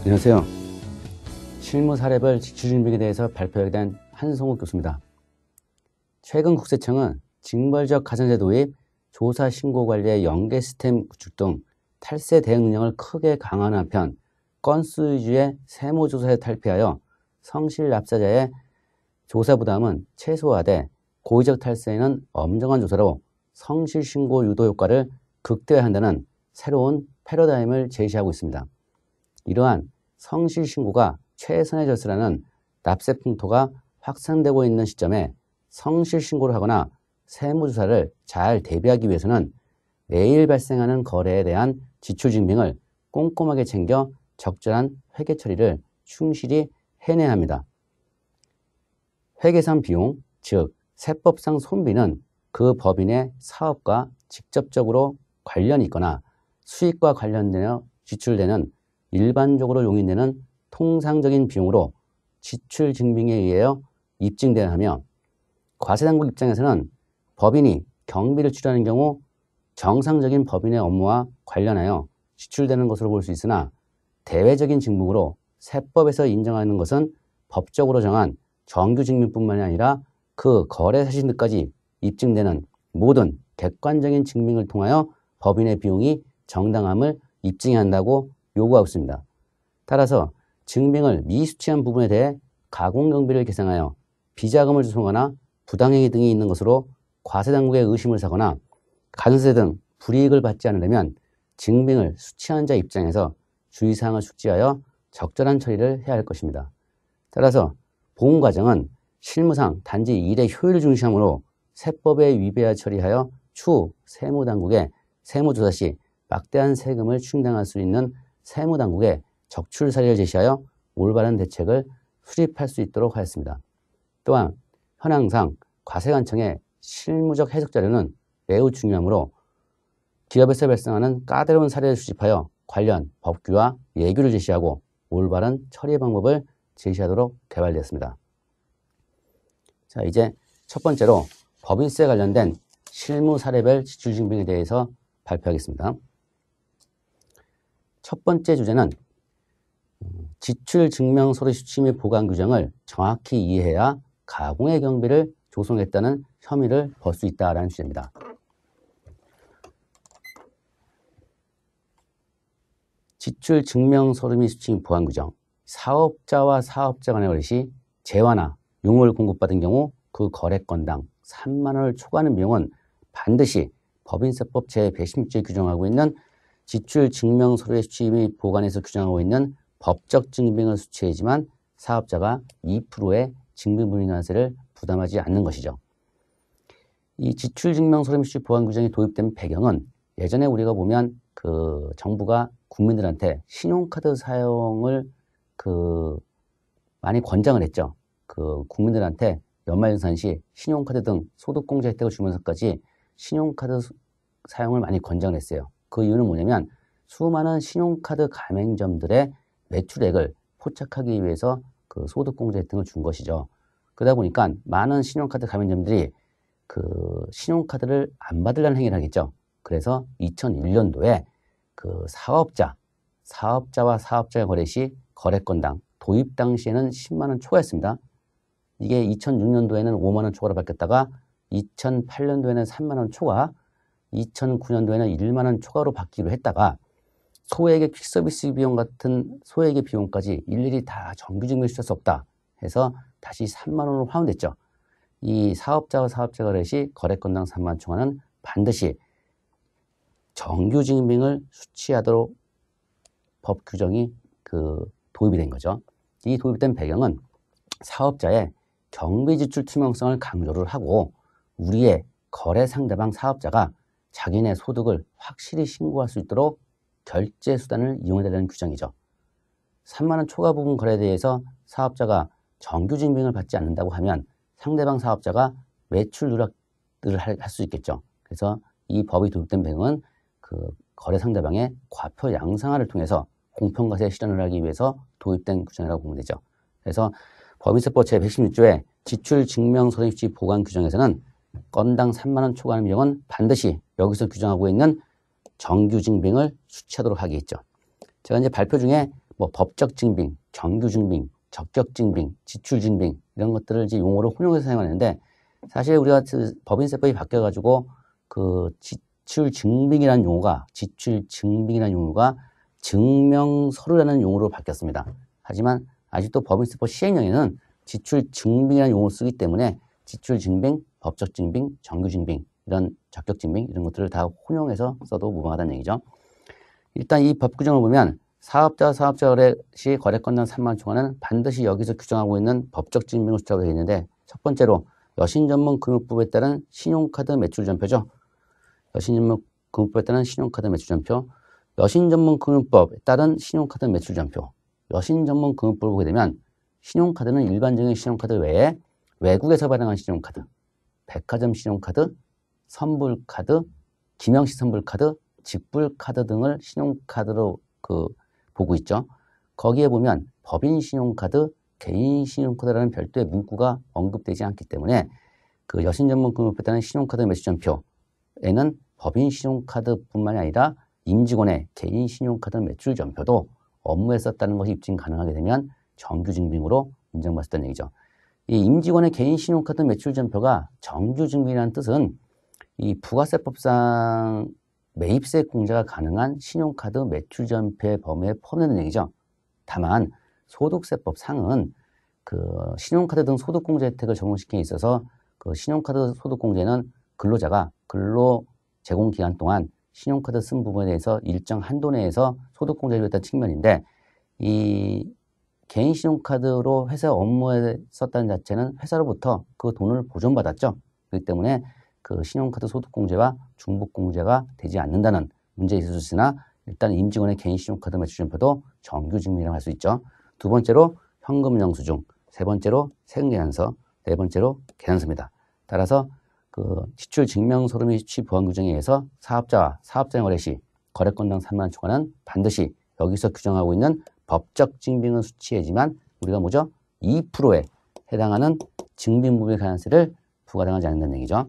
안녕하세요. 실무 사례별 지출준비에 대해서 발표하게 된 한성욱 교수입니다. 최근 국세청은 징벌적 가산세 도입, 조사 신고 관리의 연계 시스템 구축 등 탈세 대응 능력을 크게 강화하는 한편 건수 위주의 세무조사에 탈피하여 성실 납세자의 조사 부담은 최소화돼 고의적 탈세에는 엄정한 조사로 성실 신고 유도 효과를 극대화한다는 새로운 패러다임을 제시하고 있습니다. 이러한 성실 신고가 최선의 절차라는 납세 풍토가 확산되고 있는 시점에 성실 신고를 하거나 세무조사를 잘 대비하기 위해서는 매일 발생하는 거래에 대한 지출 증빙을 꼼꼼하게 챙겨 적절한 회계 처리를 충실히 해내야 합니다. 회계상 비용, 즉 세법상 손비는 그 법인의 사업과 직접적으로 관련이 있거나 수익과 관련되어 지출되는 일반적으로 용인되는 통상적인 비용으로 지출 증빙에 의하여 입증되어야 하며 과세당국 입장에서는 법인이 경비를 치르하는 경우 정상적인 법인의 업무와 관련하여 지출되는 것으로 볼 수 있으나 대외적인 증빙으로 세법에서 인정하는 것은 법적으로 정한 정규 증빙뿐만이 아니라 그 거래 사실 등까지 입증되는 모든 객관적인 증빙을 통하여 법인의 비용이 정당함을 입증해야 한다고 요구하고 있습니다. 따라서 증빙을 미수치한 부분에 대해 가공경비를 계상하여 비자금을 주송하나 부당행위 등이 있는 것으로 과세당국의 의심을 사거나 가산세 등 불이익을 받지 않으려면 증빙을 수취한 자 입장에서 주의사항을 숙지하여 적절한 처리를 해야 할 것입니다. 따라서 보험 과정은 실무상 단지 일의 효율을 중시하므로 세법에 위배하 처리하여 추후 세무당국의 세무조사 시 막대한 세금을 충당할 수 있는 세무당국의 적출 사례를 제시하여 올바른 대책을 수립할 수 있도록 하였습니다. 또한 현황상 과세관청의 실무적 해석 자료는 매우 중요하므로 기업에서 발생하는 까다로운 사례를 수집하여 관련 법규와 예규를 제시하고 올바른 처리 방법을 제시하도록 개발되었습니다. 자, 이제 첫 번째로 법인세 관련된 실무 사례별 지출 증빙에 대해서 발표하겠습니다. 첫 번째 주제는 지출 증명 서류 수취 및 보관 규정을 정확히 이해해야 가공의 경비를 조성했다는 혐의를 벌 수 있다라는 주제입니다. 지출 증명 서류 및및 보관 규정 사업자와 사업자 간의 거래 시 재화나 용을 공급받은 경우 그 거래 건당 3만 원을 초과하는 비용은 반드시 법인세법 제116조에 규정하고 있는 지출 증명 서류의 수취 및 보관에서 규정하고 있는 법적 증빙을 수취하지만 사업자가 2%의 증빙분인화세를 부담하지 않는 것이죠. 이 지출 증명 서류 및 수취 보관 규정이 도입된 배경은 예전에 우리가 보면 그 정부가 국민들한테 신용카드 사용을 그 많이 권장을 했죠. 그 국민들한테 연말정산 시 신용카드 등 소득공제 혜택을 주면서까지 신용카드 사용을 많이 권장을 했어요. 그 이유는 뭐냐면 수많은 신용카드 가맹점들의 매출액을 포착하기 위해서 그 소득공제 혜택을 준 것이죠. 그러다 보니까 많은 신용카드 가맹점들이 그 신용카드를 안 받으려는 행위를 하겠죠. 그래서 2001년도에 그 사업자, 사업자와 사업자의 거래 시 거래건당 도입 당시에는 10만 원 초과였습니다. 이게 2006년도에는 5만 원 초과로 바뀌었다가 2008년도에는 3만 원 초과, 2009년도에는 1만 원 초과로 바뀌기로 했다가 소액의 퀵서비스 비용 같은 소액의 비용까지 일일이 다 정규 증명시킬 수 없다 해서 다시 3만 원으로 화운됐죠. 이 사업자와 사업자 거래 시 거래건당 3만 초과는 반드시 정규 증빙을 수취하도록 법 규정이 그 도입이 된 거죠. 이 도입된 배경은 사업자의 경비 지출 투명성을 강조를 하고 우리의 거래 상대방 사업자가 자기네 소득을 확실히 신고할 수 있도록 결제 수단을 이용해달라는 규정이죠. 3만원 초과 부분 거래에 대해서 사업자가 정규 증빙을 받지 않는다고 하면 상대방 사업자가 매출 누락을 할 수 있겠죠. 그래서 이 법이 도입된 배경은 그 거래 상대방의 과표 양상화를 통해서 공평과세 실현을 하기 위해서 도입된 규정이라고 보면 되죠. 그래서 법인세법 제116조의 지출 증명 서류입지 보관 규정에서는 건당 3만 원 초과하는 비용은 반드시 여기서 규정하고 있는 정규 증빙을 수취하도록 하게 있죠. 제가 이제 발표 중에 뭐 법적 증빙, 정규 증빙, 적격 증빙, 지출 증빙 이런 것들을 이제 용어로 혼용해서 사용하는데 사실 우리가 그 법인세법이 바뀌어가지고 그 지출 증빙이라는 용어가 지출 증빙이라는 용어가 증명서류라는 용어로 바뀌었습니다. 하지만 아직도 법인세법 시행령에는 지출 증빙이라는 용어를 쓰기 때문에 지출 증빙, 법적 증빙, 정규 증빙 이런 적격 증빙 이런 것들을 다 혼용해서 써도 무방하다는 얘기죠. 일단 이 법 규정을 보면 사업자 사업자 거래 시 거래 건당 3만 초과는 반드시 여기서 규정하고 있는 법적 증빙을 수차고 되어 있는데 첫 번째로 여신 전문 금융법에 따른 신용카드 매출 전표죠. 여신 전문 금융법에 따른 신용카드 매출 전표, 여신 전문 금융법에 따른 신용카드 매출 전표. 여신 전문 금융법을 보게 되면 신용카드는 일반적인 신용카드 외에 외국에서 발행한 신용카드, 백화점 신용카드, 선불카드, 김영식 선불카드, 직불카드 등을 신용카드로 그 보고 있죠. 거기에 보면 법인 신용카드, 개인 신용카드라는 별도의 문구가 언급되지 않기 때문에 그 여신 전문 금융법에 따른 신용카드 매출전표에는 법인 신용카드뿐만이 아니라 임직원의 개인 신용카드 매출 전표도 업무에 썼다는 것이 입증 가능하게 되면 정규 증빙으로 인정받았다는 얘기죠. 이 임직원의 개인 신용카드 매출 전표가 정규 증빙이라는 뜻은 이 부가세법상 매입세 공제가 가능한 신용카드 매출 전표의 범위에 포함되는 얘기죠. 다만 소득세법 상은 그 신용카드 등 소득공제 혜택을 적용시키에 있어서 그 신용카드 소득공제는 근로자가 근로 제공 기간 동안 신용카드 쓴 부분에 대해서 일정 한도 내에서 소득공제를 했던 측면인데 이 개인 신용카드로 회사 업무에 썼다는 자체는 회사로부터 그 돈을 보존받았죠. 그렇기 때문에 그 신용카드 소득공제와 중복공제가 되지 않는다는 문제에 있었으나 일단 임직원의 개인 신용카드 매출전표도 정규 증명이라고 할 수 있죠. 두 번째로 현금 영수증, 세 번째로 세금 계산서, 네 번째로 계산서입니다. 따라서 그 지출 증명 소름이 수취 보완 규정에 의해서 사업자와 사업자의 거래 시 거래 건당 3만 원 초과는 반드시 여기서 규정하고 있는 법적 증빙은 수치해지만 우리가 뭐죠? 2%에 해당하는 증빙 부의 가산세를 부과당하지 않는다는 얘기죠.